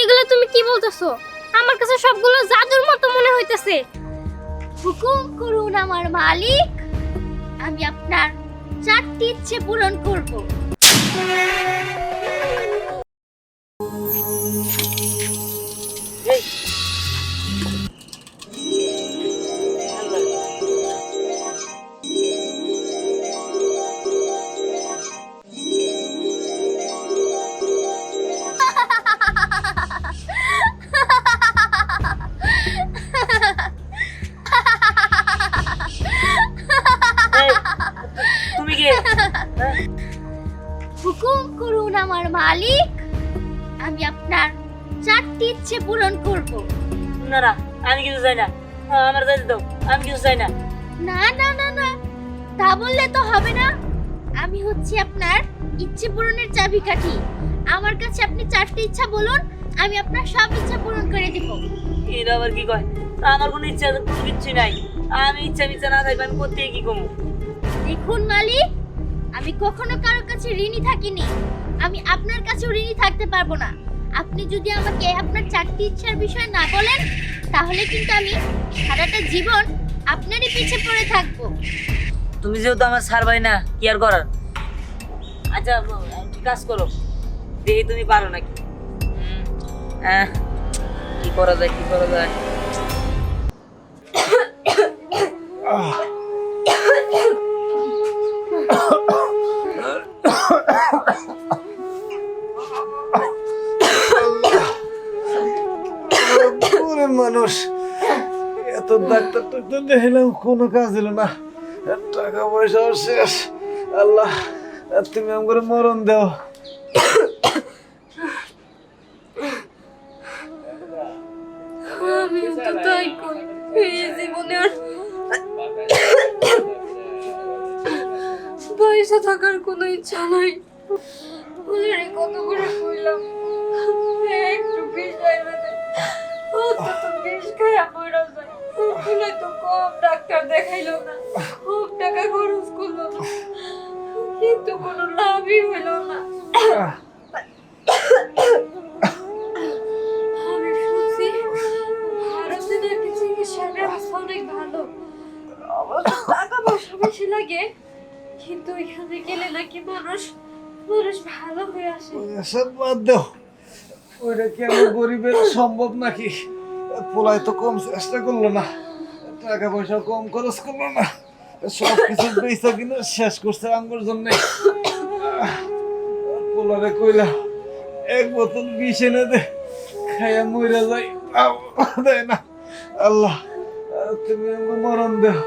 এগুলো তুমি কি বলতেছো? আমার কাছে সবগুলো জাদুর মতো মনে হইতেছে। হুকুম করুন আমার মালিক, আমি আপনার চারটি ইচ্ছে পূরণ করব। আমার মালিক। আমি আপনার চারটি ইচ্ছে পূরণ করব। না না আমি কিছু চাই না। আমার যাইতে দাও আমি কিছু চাই না। না না না না তা বললে তো হবে না। আমি হচ্ছি আপনার ইচ্ছে পূরণের চাবিকাঠি। আমার কাছে আপনি চারটি ইচ্ছা বলুন আমি আপনার সব ইচ্ছা পূরণ করে দিব। এটা আবার কি কয়? আমার কোনো ইচ্ছা কোনো কিচ্ছু নাই। আমি ইচ্ছা মিচ্ছা না থাকবে আমি করতে কি কমু দেখুন মালিক আমি কখনো কারও কাছে ঋণী থাকিনি। আমি আপনার কাছেও ঋণী থাকতে পারব না। আপনি যদি আমাকে আপনার চারটি ইচ্ছার বিষয় না বলেন, তাহলে কিন্তু আমি সারাটা জীবন আপনারই পিছে পড়ে থাকব। তুমি যেহেতু আমার সার ভাই না, কি আর করার? আচ্ছা কাজ করো। দেখি তুমি পারো নাকি? কি করা যায়, কি করা যায়? মানুষ। এত ডাক্তার টাক্তার দেখলাম কোনো কাজ দিল না। টাকা পয়সা শেষ। আল্লাহ তুমি আমার মরণ দাও। আমি পয়সা থাকার কোনো ইচ্ছা নাই। কত করে কইলাম একটু বিষ কম ডাক্তার দেখাইলো না। খুব টাকা খরচ করল কিন্তু কোনো লাভই হইল না। শুনছি ভারতে নাকি ব্যবস্থা অনেক ভালো। টাকা পয়সা লাগে। কিন্তু এখানে গেলে নাকি মানুষ মানুষ ভালো হয়ে আসে। বাদ দাও। ওইটা কি আমার গরিবের সম্ভব নাকি? পোলায় তো কম চেষ্টা করল না, টাকা পয়সা কম খরচ করল না সব কিছু পয়সা কিনে শেষ করছে আমার জন্য। পোলারে কইলা এক বোতল বিষ এনে দে, খাইয়া মইরা যাই। দেয় না। আল্লাহ, তুমি আমার মরণ দেও।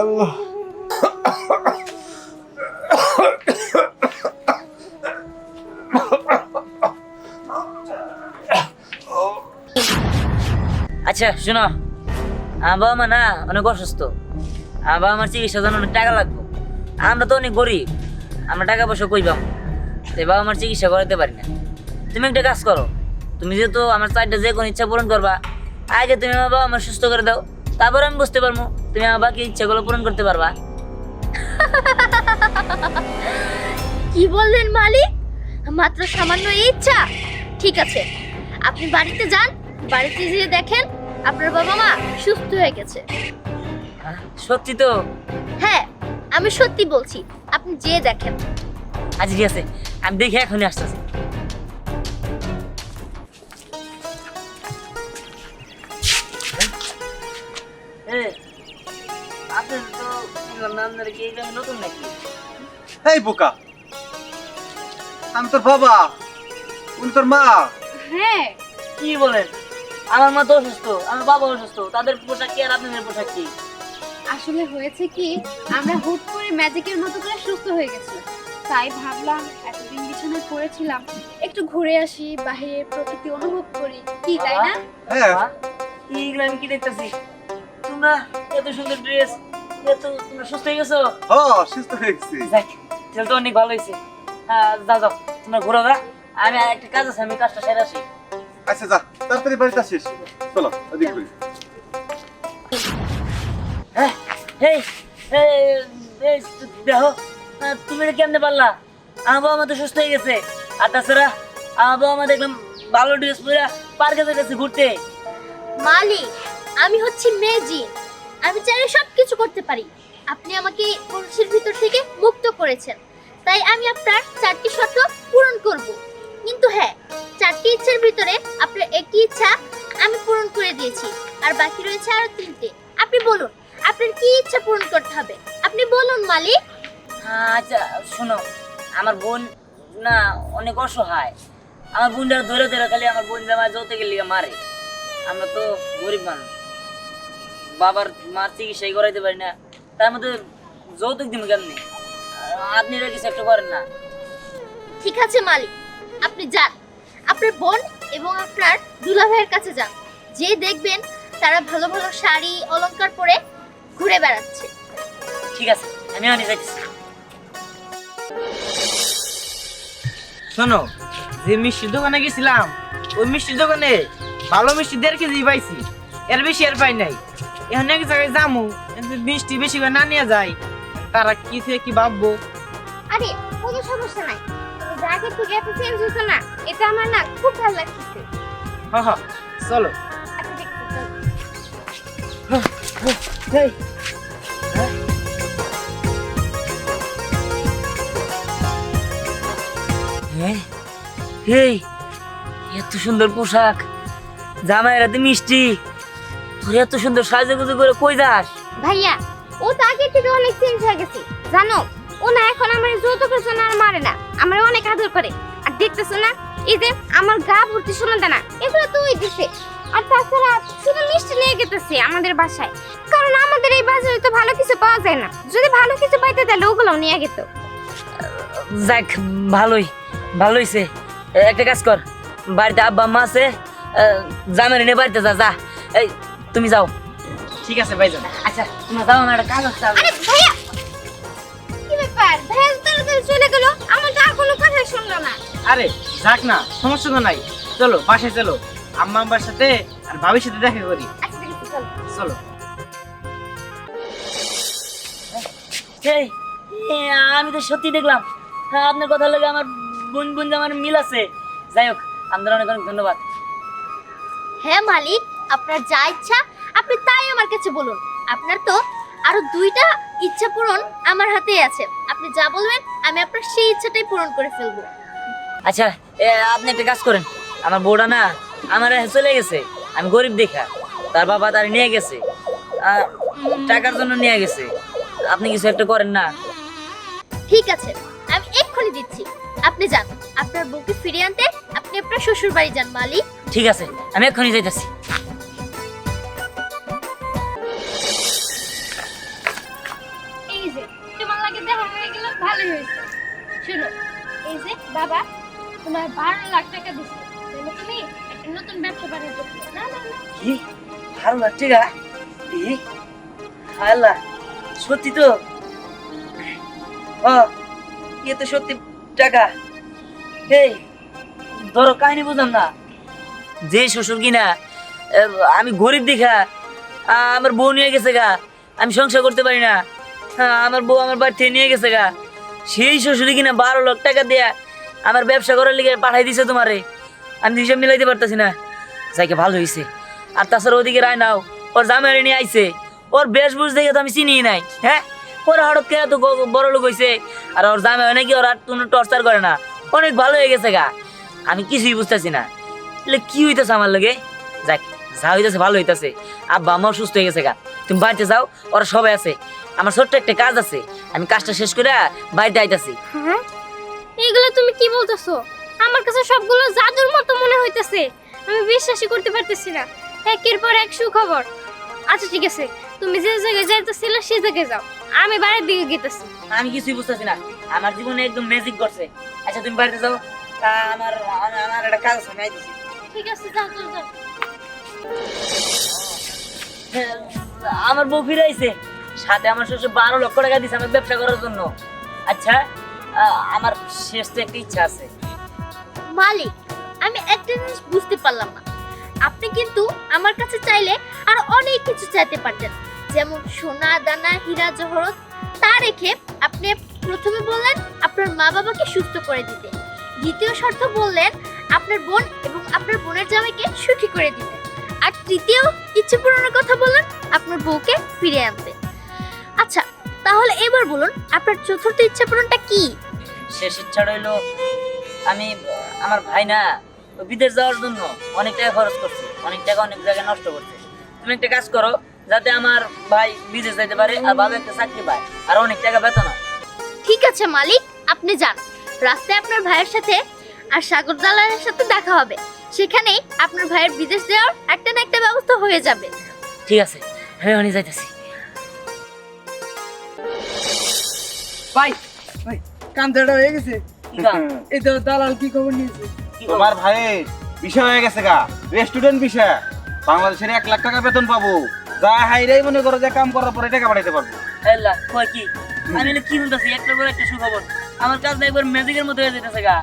আল্লাহ। আচ্ছা শোনো। আমার বাবা মা না, অনেক অসুস্থ। আমার বাবা মার চিকিৎসার জন্য অনেক টাকা লাগবে। আমরা তো অনেক গরিব। আমরা টাকা পয়সা কই পাবো? তাই বাবা মার চিকিৎসা করাতে পারি না। তুমি একটা কাজ করো। তুমি যেহেতু আমার চারটা যে কোনো ইচ্ছা পূরণ করবা, আগে তুমি আমার বাবা মার সুস্থ করে দাও। তারপর আমি বুঝতে পারব তুমি আমার বাকি ইচ্ছাগুলো পূরণ করতে পারবা। কি বললেন মালিক? মাত্র সামান্য ইচ্ছা। ঠিক আছে। আপনি বাড়িতে যান। বাড়িতে গিয়ে দেখেন আপনার বাবা মা সুস্থ হয়ে গেছে। সত্যি তো? হ্যাঁ আমি সত্যি বলছি আপনি যেয়ে দেখেন। আচ্ছা ঠিক আছে আমি দেখে এখনই আসতেছি। এই বোকা আমি তোর বাবা উনি তোর মা। হ্যাঁ। কি বলেন? আমার মা তো অসুস্থ আমার বাবা অসুস্থ তাদের পোশাক কি আর আপনাদের পোশাক কি? আসলে হয়েছে কি আমরা হুট করে ম্যাজিকের মতো করে সুস্থ হয়ে গেছি। তাই ভাবলাম এতদিন বিছানায় পড়েছিলাম একটু ঘুরে আসি বাহিরের প্রকৃতি অনুভব করি। কি তাই না? হ্যাঁ। এইগুলো আমি কি দেখতেছি? তোমরা এত সুন্দর ড্রেস এত তোমরা সুস্থ হয়ে গেছো? হ সুস্থ হয়ে গেছি। যাক তাহলে তো অনেক ভালো হয়েছে। হ্যাঁ যাও যাও তোমরা ঘুরো আমি একটা কাজ আছে আমি কাজটা সেরে আসি। আচ্ছা যা তাড়াতাড়ি বাড়িতে আসিস। চলো ওদিক। করি হ্যাঁ এই এই, এই, দেখো তুমি কেমনে পারলা? আমার বাবা মা তো সুস্থ হয়ে গেছে। আর তাছাড়া আমার বাবা মা দেখলাম ভালো ড্রেস পরে পার্কে যেতেছে ঘুরতে। মালিক আমি হচ্ছি মেজি। আমি চাইলে সব কিছু করতে পারি। আপনি আমাকে কলসির ভিতর থেকে মুক্ত করেছেন। তাই আমি আপনার চারটি শর্ত পূরণ করব। কিন্তু হ্যাঁ চারটি ইচ্ছার ভিতরে আপনার একটি ইচ্ছা আমি পূরণ করে দিয়েছি আর বাকি রয়েছে আরও তিনটে। আপনি বলুন আপনার কি ইচ্ছা পূরণ করতে হবে? আপনি বলুন মালিক। আচ্ছা শোনো আমার বোন না অনেক অসহায়। আমার বোনটা ধরে ধরে খালি আমার বোন জামায় যৌতে গেলে মারে। আমরা তো গরিব মানুষ। বাবার মার চিকিৎসাই করাইতে পারি না। তার মধ্যে যৌতুক দিব কেমনি? আপনি কিছু একটা করেন না। ঠিক আছে মালিক। আপনি যান। আপনার বোন এবং আপনার দুলাভাইয়ের কাছে যান। যে দেখবেন তারা ভালো ভালো শাড়ি অলংকার পরে ঘুরে বেড়াচ্ছে। ঠিক আছে আমি অনেক যাইতেছি। শোনো যে মিষ্টির দোকানে গেছিলাম ওই মিষ্টির দোকানে ভালো মিষ্টি দেড় কেজি পাইছি। এর বেশি আর পাই নাই। এখন এক জায়গায় যামু মিষ্টি বেশি করে না নিয়ে যায় তারা কি থেকে কি ভাববো? আরে কোনো সমস্যা নাই। যাকে থেকে এত চেঞ্জ হতো না। এটা আমার না খুব ভালো লাগছে হ হ চলো। আচ্ছা দেখতে চল। হ্যাঁ? এই এত সুন্দর পোশাক। জামাইয়ের হাতে মিষ্টি। তোর এত সুন্দর সাজে গুজে করে কই যাস? ভাইয়া ও তো আগে থেকে অনেক চেঞ্জ হয়ে গেছে। জানো ও না এখন আমার যৌতুকের জন্য আর মারে না। আমার অনেক আদর করে। আর দেখতেছো না এই যে আমার গা ভর্তি সোনা দানা এগুলো তো ওই দিছে আর তাছাড়া শুধু মিষ্টি নিয়ে গেতেছে আমাদের বাসায়। কারণ আমাদের এই বাজারে তো ভালো কিছু পাওয়া যায় না। যদি ভালো কিছু পাইতে তাহলে ওগুলো নিয়ে গেত। যাক ভালোই ভালো হইছে এ, একটা কাজ কর বাড়িতে আব্বা আম্মা আছে জামাই নিয়ে বাড়িতে যা যা। এই তুমি যাও। ঠিক আছে ভাইজান। আচ্ছা তোমার যাও আমার একটা কাজ আছে আরে ভাইয়া! কি ব্যাপার? ভাইয়া তো তাড়াতাড়ি চলে গেল। আমার কোনো কথা শুনলো না। আরে যাক না সমস্যা তো নাই। চলো বাসায় চলো। আম্মা আব্বার সাথে আর ভাবির সাথে দেখা করি। আচ্ছা ঠিক আছে চলো। আমি তো সত্যি দেখলাম। হ্যাঁ, আপনার কথা লাগে আমার বোন বোন জামার মিল আছে। যাই হোক আপনার অনেক অনেক ধন্যবাদ। হ্যাঁ মালিক আপনার যা ইচ্ছা আপনি তাই আমার কাছে বলুন। আপনার তো আরও দুইটা ইচ্ছা পূরণ আমার হাতেই আছে। আপনি যা বলবেন আমি আপনার সেই ইচ্ছাটাই পূরণ করে ফেলব। আচ্ছা এ, আপনি একটা কাজ করেন। আমার বউটা না আমার চলে গেছে। আমি গরিব দেখা। তার বাবা তার নিয়ে গেছে। আর টাকার জন্য নিয়ে গেছে। আপনি কিছু একটা করেন না। ঠিক আছে আমি এক্ষুনি দিচ্ছি। আপনি যান। আপনার বউকে ফিরিয়ে আনতে আপনি আপনার শ্বশুর বাড়ি যান মালিক। ঠিক আছে আমি এক্ষুনি যাইতেছি। আল্লাহ, সত্যি তো? এ তো সত্যি টাকা। এই ধরো কাহিনী বুঝলাম না। যে শ্বশুর কিনা আমি গরিব দেখা আমার বউ নিয়ে গেছে গা, আমি সংসার করতে পারি না। আমার বউ আমার বাড়ি নিয়ে গেছে গা। সেই শ্বশুরি কিনা বারো লাখ টাকা দেয়া আমার ব্যবসা করার লিগে পাঠাই দিছে তোমারে। আমি হিসাব মিলাইতে পারতাছি না। যাইকে ভালো হয়েছে আর তাছাড়া ওদিকে রায় নাও, ওর জামাই নিয়ে আইছে। ওর বেশভূষ দেখে তো আমি চিনি নাই হ্যাঁ? ওর হঠাৎ কে এত গ- বড় লোক হয়েছে আর ওর জামাই নাকি ওর আর কোনো টর্চার করে না। অনেক ভালো হয়ে গেছে গা। আমি কিছুই বুঝতেছি না। এলে কি হইতেছে আমার লগে? যাক, যা হইতেছে ভালো হইতেছে। আব্বা আমার সুস্থ হয়ে গেছে গা। তুমি বাড়িতে যাও, ওরা সবাই আছে। আমার ছোট্ট একটা কাজ আছে। আমি কাজটা শেষ করে বাড়িতে আইতাছি। হ্যাঁ? এগুলো তুমি কি বলতেছো? আমার কাছে সবগুলো জাদুর মতো মনে হইতেছে। আমি বিশ্বাসই করতে পারতেছি না। একের পর এক সুখবর। আচ্ছা ঠিক আছে। তুমি যে জায়গায় যাইতেছিলে সেই জায়গায় যাও। আমি বাড়ির দিকে গেতেছি আমি কিছুই বুঝতেছি না। আমার জীবনে একদম ম্যাজিক করছে আচ্ছা তুমি বাড়িতে যাও। আমার আমার- একটা কাজ আছে আমি ঠিক আছে যাও যাও যাও। আমার বউ ফিরে আইছে। সাথে আমার শ্বশুর বারো লক্ষ টাকা দিছে আমার ব্যবসা করার জন্য। আচ্ছা আমার শেষ তো একটা ইচ্ছা আছে। মালিক আমি একটা জিনিস বুঝতে পারলাম না। আপনি কিন্তু আমার কাছে চাইলে আর অনেক কিছু চাইতে পারতেন। যেমন সোনা, দানা, হীরা, জহরত, তা রেখে আপনি প্রথমে বললেন আপনার মা বাবাকে সুস্থ করে দিতে। দ্বিতীয় শর্ত বললেন আপনার বোন এবং আপনার বোনের জামাইকে সুখী করে দিতে। আর তৃতীয়, ইচ্ছে পূরণের কথা বললেন আপনার বউকে ফিরে আনতে। আচ্ছা তাহলে এবার বলুন আপনার চতুর্থ ইচ্ছা পূরণটা কি? শেষ ইচ্ছা রইল আমি, আমার ভাই না বিদেশ যাওয়ার জন্য অনেক টাকা খরচ করছে অনেক টাকা অনেক জায়গায় নষ্ট করছে। তুমি একটা কাজ করো যাতে আমার ভাই বিদেশ যাইতে পারে আর বাবা একটা চাকরি পায় আর অনেক টাকা বেতন ঠিক আছে মালিক আপনি যান। রাস্তায় আপনার ভাইয়ের সাথে আর সাগর দালালের সাথে দেখা হবে। সেখানেই আপনার ভাইয়ের বিদেশ দেওয়ার একটা না একটা ব্যবস্থা হয়ে যাবে। ঠিক আছে হ্যাঁ আমি যাইতেছি। ভাই ভাই কামটা হয়ে গেছে। এই তো দালাল কি খবর নিয়েছে? তোমার? ভাইয়ের বিষয় হয়ে গেছে গা। রেস্টুরেন্ট বিষয়। বাংলাদেশের এক লাখ টাকা বেতন পাবো। যা হাইরাই মনে করো যে কাম করার পরে টাকা পাঠাইতে পারব। আল্লাহ কয় কি? আমি কি শুনতেছি? একটা পর একটা সুখবর। আমার কাজ একবার ম্যাজিকের মতো হয়ে যেতেছে গা।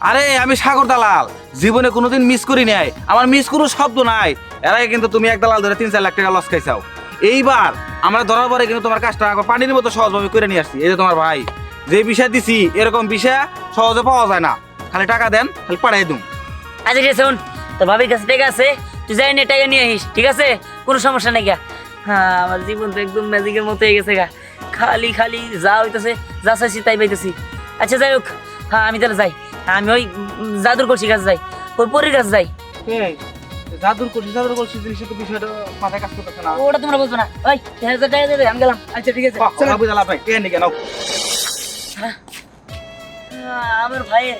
আরে আমি সাগর দালাল। জীবনে কোনোদিন মিস করি নাই। আমার মিস কোনো শব্দ নাই। এর আগে কিন্তু তুমি এক দালাল ধরে তিন চার লাখ টাকা লস খাইছাও। এইবার আমরা ধরার পরে কিন্তু তোমার কাজটা একবার পানির মতো সহজভাবে করে নিয়ে আসছি। এই যে তোমার ভাই যে বিষয় দিছি এরকম বিষয় সহজে পাওয়া যায় না। খালি টাকা দেন খালি পাঠাই দিন। আচ্ছা ঠিক আছে শোন। তো ভাবির কাছে টাকা আছে তুই যাই নিয়ে টাকা নিয়ে আসিস ঠিক আছে? কোনো সমস্যা নেই গা। হ্যাঁ আমার জীবন তো একদম ম্যাজিকের মতো হয়ে গেছে গা। খালি খালি যা হইতেছে যা চাইছি তাই পাইতেছি। আচ্ছা যাই হোক। হ্যাঁ আমি তাহলে যাই। আমি ওই জাদুর করছি কাছে যাই। ওই পরীর কাছে যাই। জাদুর করছি জাদুর করছি জিনিসটা তো বিষয়টা মাথায় কাজ করতেছে না। ওটা তোমরা বুঝবে না। হাজার টাকা দিয়ে আমি গেলাম। আচ্ছা ঠিক আছে। কে নিকে নাও। হ্যাঁ, আমার ভাইয়ের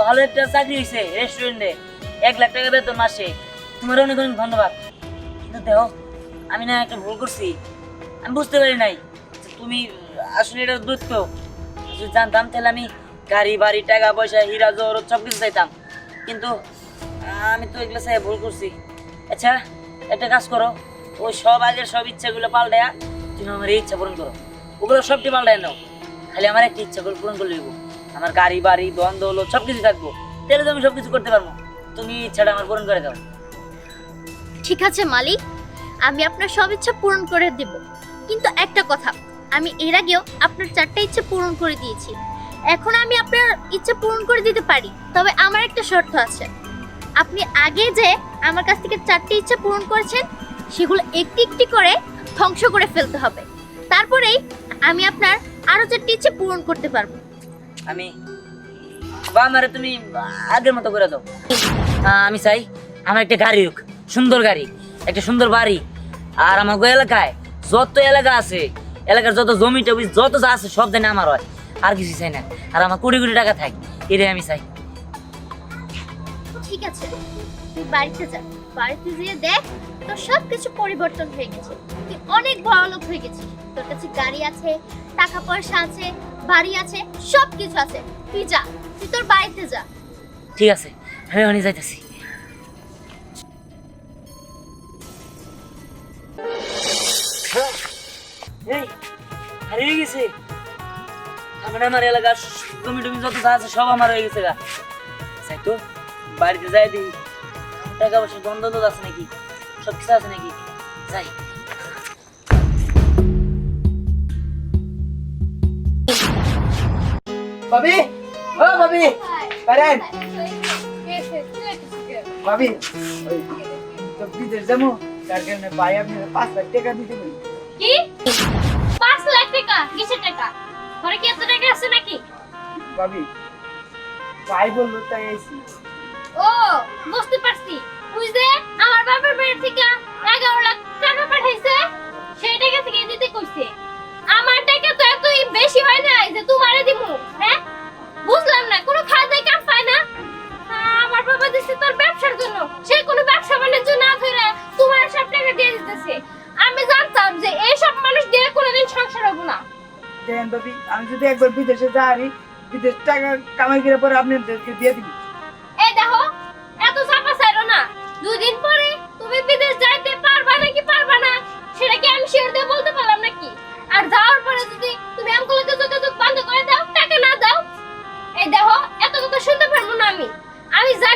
ভালো একটা চাকরি হয়েছে রেস্টুরেন্টে এক লাখ টাকা বেতন মাসে। তোমার অনেক অনেক ধন্যবাদ। কিন্তু দেখো, আমি না একটা ভুল করছি। আমি বুঝতে পারি নাই তুমি আসলে এটা দৈত্য যদি জানতাম, তাহলে আমি গাড়ি, বাড়ি, টাকা পয়সা, হীরা, জহরত সব কিছু চাইতাম। কিন্তু আমি তো এগুলো চাই ভুল করছি। আচ্ছা একটা কাজ করো। ওই সব আগের সব ইচ্ছাগুলো পাল্টায়া তুমি আমার এই ইচ্ছা পূরণ করো। ওগুলো সবটি পাল্টায় নাও। খালি আমার একটা ইচ্ছা করে পূরণ করলে হইবো। আমার গাড়ি, বাড়ি দ্বন্দ্ব হলো সব কিছু থাকব। তাহলে তো আমি সব কিছু করতে পারব। তুমি ইচ্ছাটা আমার পূরণ করে দাও। ঠিক আছে, মালিক। আমি আপনার সব ইচ্ছা পূরণ করে দেব। কিন্তু একটা কথা, আমি এর আগেও আপনার চারটা ইচ্ছা পূরণ করে দিয়েছি। এখন আমি আপনার ইচ্ছা পূরণ করে দিতে পারি, তবে আমার একটা শর্ত আছে। আপনি আগে যে আমার কাছ থেকে চারটি ইচ্ছা পূরণ করেছেন, সেগুলো একটি একটি করে ধ্বংস করে ফেলতে হবে। তারপরেই আমি আপনার আরও চারটি ইচ্ছা পূরণ করতে পারব। আমি। বা আমারে তুমি আগের মতো করে দাও। আমি চাই আমার একটা গাড়ি হোক, সুন্দর গাড়ি, একটা সুন্দর বাড়ি। আর আমার এলাকায় যত এলাকা আছে, এলাকার যত জমি টমি, যত যা আছে সব জানি আমার হয়। আর কিছু চাই না। আর আমার কোটি কোটি টাকা থাক, এটাই আমি চাই। ঠিক আছে, তুই বাড়িতে যা। বাড়িতে যেয়ে দেখ, তোর সব কিছু পরিবর্তন হয়ে গেছে। তুই অনেক বড় লোক হয়ে গেছিস। তোর কাছে গাড়ি আছে, টাকা পয়সা আছে বাড়ি আছে সব কিছু আছে। তুই যা, তুই তোর বাড়িতে যা। ঠিক আছে, আমি ওখানে যাইতেছি। হারিয়ে গেছে। আমার এলাকার জমি টমি যত যা আছে সব আমার হয়ে গেছে গা। তো, বাড়িতে যাই দিই টাকা পয়সা দ্বন্দ্ব আছে নাকি? সব কিছু আছে নাকি? যাই। ভাবি ও ভাবি পারেন। ভাবি তো বিদেশ যাব তার কারণে ভাই আপনি পাঁচ লাখ টাকা দিতে পারি। কি? পাঁচ লাখ টাকা? কিসের টাকা? ঘরে কি এত টাকা আছে নাকি? ভাবি ভাই বলল তাই আইসি ও বুঝতে পারছি। বুঝতে আমার বাবার বাড়ি থেকে এগারো লাখ টাকা পাঠাইছে সেই টাকা থেকে একবার বিদেশে যাই বিদেশ টাকা কামাই করে পরে আপনাদেরকে দিয়ে দিবি এই দেখো, এত চাপা চাইরো না। দুদিন পরে তুমি বিদেশ যাইতে পারবা নাকি পারবা না, সেটা কি আমি শিওর দিয়ে বলতে পারলাম নাকি? আর যাওয়ার পরে যদি তুমি আমগুলোকে যোগাযোগ বন্ধ করে দাও টাকা না দাও। এই দেখো, এত কথা শুনতে পারব না আমি। আমি যে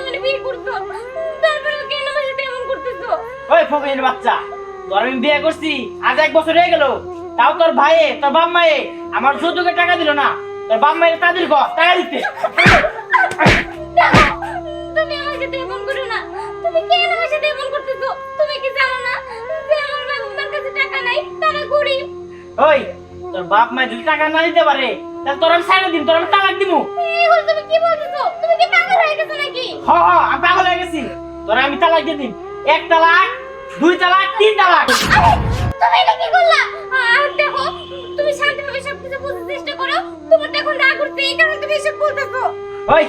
আমার বিয়ে করছ তারপরে কেন আমার সাথে এমন করতেছো ওই ফকিনের বাচ্চা তোর আমি বিয়ে করছি আজ এক বছর হয়ে গেল। তাও তোর ভাইয়ে তোর বাপ মায়ে আমার যৌতুকের টাকা দিল না। তোর বাপ মায়ের তাদের কর টাকা দিতে। তুমি আমার সাথে এমন করো না। তুমি কেন আমার সাথে এমন করতেছো? তুমি কি জানো না? নাই তারা গরিব। ওই তোর বাপ মা যদি টাকা না দিতে পারে তাহলে তোর আমি সাইড দিন তোর আমি তালাক দিমু। এগুলো তুমি কি বলতেছো? তুমি কি পাগল হয়ে গেছো নাকি? হ হ আমি পাগল হয়ে গেছি। তোর আমি তালাক দিয়ে দিন এক তালাক দুই তালাক তিন তালাক। তুমি এটা কি করলা? আর দেখো তুমি শান্তভাবে সবকিছু বুঝতে চেষ্টা করো। তোমার তো এখন রাগ উঠছে এই কারণে তুমি এসব বলতেছো। ওই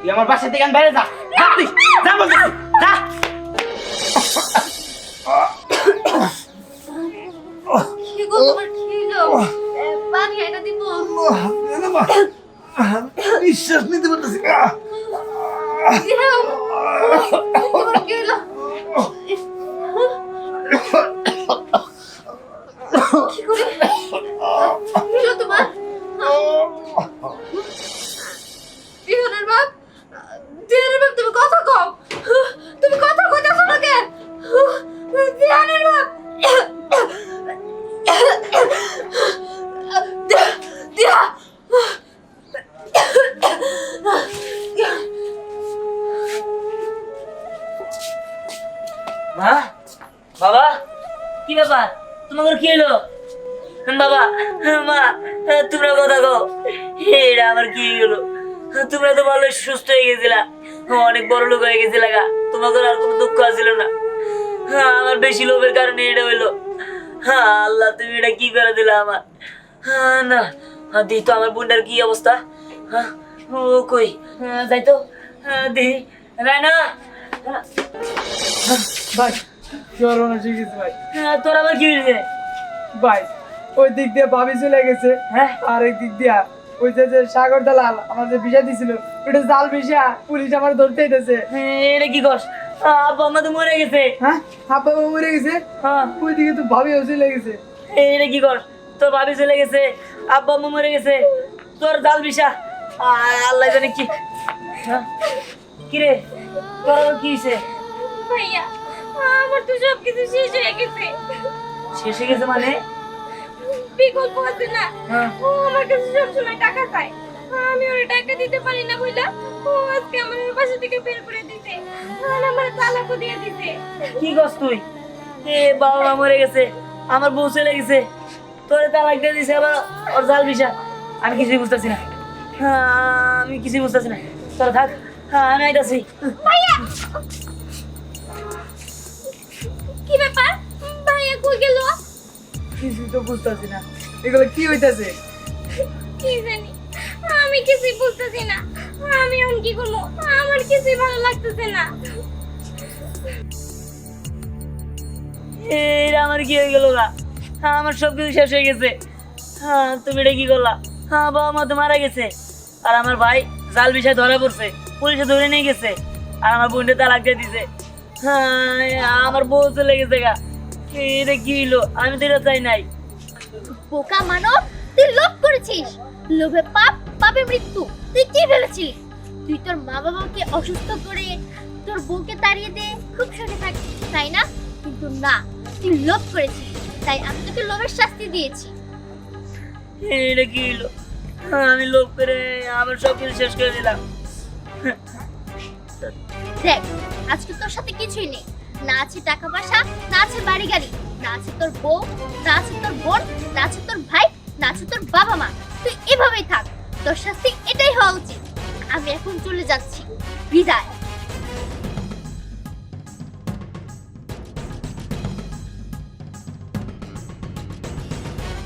তুই আমার বাসা থেকে বাইরে যা। যা যা বলছি যা। নিঃশ্বাস নিতে পারতেছি না। তুমি কথা কও। তুমি কথা কইতাছো হ্যাঁ, দিই তো আমার বোনটার কি অবস্থা? হ্যাঁ, ও কই? হ্যাঁ, যাই তো। হ্যাঁ, দিই রায়না। ভাই ভাই। তোর আবার কি হয়েছে? ভাই ওই দিক দিয়ে ভাবি চলে গেছে। হ্যাঁ? আর এক দিক দিয়া ওই যে যে সাগর দালাল আমার যে বিষা দিছিল ওটা জাল বিষা পুলিশ আমার ধরতে এসেছে এটা কি কর আব্বা তো মরে গেছে। হ্যাঁ বাবা মরে গেছে। হ্যাঁ। ওই দিকে তো ভাবিও চলে গেছে। এটা কি কর তোর ভাবি চলে গেছে আব্বা আম্মা মরে গেছে তোর জাল আয়, আল্লাহ জানে কি। হ্যাঁ? কি রে? তোর কি হয়েছে ভাইয়া আমার তো সব কিছু শেষ হয়ে গেছে। শেষ হয়ে গেছে মানে? বিকল্প আছে না। হ্যাঁ। ও আমার কাছে সবসময় টাকা চায়। আমি ওর টাকা দিতে পারি না ও আজকে আমার বাসা থেকে বের করে দিতে আর আমার তালাকও দিয়ে দিতে কি করছ তুই? এ বাবা মা মরে গেছে আমার বউ চলে গেছে। তোরে তালাক দিয়ে দিছে আবার ওর জাল বিষা। আমি কিছুই বুঝতেছি না। হ্যাঁ, আমি কিছুই বুঝতেছি না। তোর থাক। হ্যাঁ আমি আইতাছি। কি ব্যাপার? ভাইয়া কই গেল? কিছুই তো বুঝতেছি না। এগুলো কি হইতাছে? কি জানি। আমি কিছুই বুঝতেছি না। আমি এখন কি করব? আমার কিছুই ভালো লাগতেছে না। আমার কি হয়ে গেল না হ্যাঁ আমার সব কিছু শেষ হয়ে গেছে। হ্যাঁ তুমি এটা কি করলা? হ্যাঁ বাবা মা তো মারা গেছে। আর আমার ভাই জাল বিষয় ধরা পড়ছে, পুলিশে ধরে নিয়ে গেছে। আর আমার বোনটা তালাক দিয়ে দিছে। হ্যাঁ আমার বউ চলে গেছে গা। এটা কি হইল? আমি তো এটা চাই নাই। বোকা মানব, তুই লোভ করেছিস। লোভে পাপ, পাপে মৃত্যু। তুই কি ভেবেছিস? তুই তোর মা বাবাকে অসুস্থ করে তোর বউকে তাড়িয়ে দে খুব সুখে থাকছিস তাই না? কিন্তু না, তুই লোভ করেছিস। তাই আমি তোকে লোভের শাস্তি দিয়েছি। এটা কি হইল হ্যাঁ, আমি লোভ করে আমার সব কিছু শেষ করে দিলাম। দেখ আজকে তোর সাথে কিছুই নেই। না আছে টাকা পয়সা না আছে বাড়ি গাড়ি না আছে তোর বউ না আছে তোর বোন না আছে তোর ভাই না আছে তোর বাবা মা। তুই এভাবেই থাক। তোর শাস্তি এটাই হওয়া উচিত। আমি এখন চলে যাচ্ছি। বিদায়।